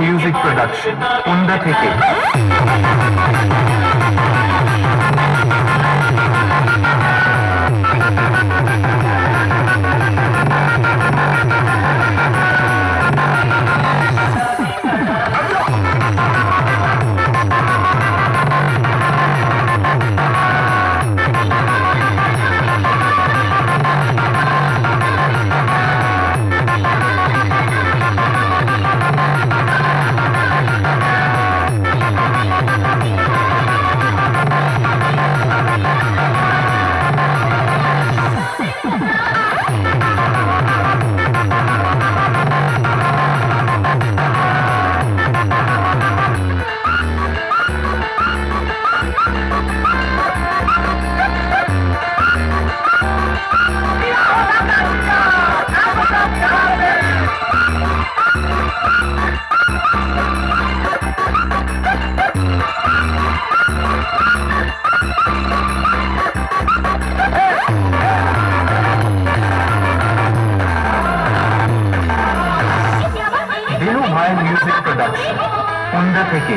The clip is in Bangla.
মিউজিক প্রোডাকশন কুন্দা থেকে Dinu music production কুন্দা থেকে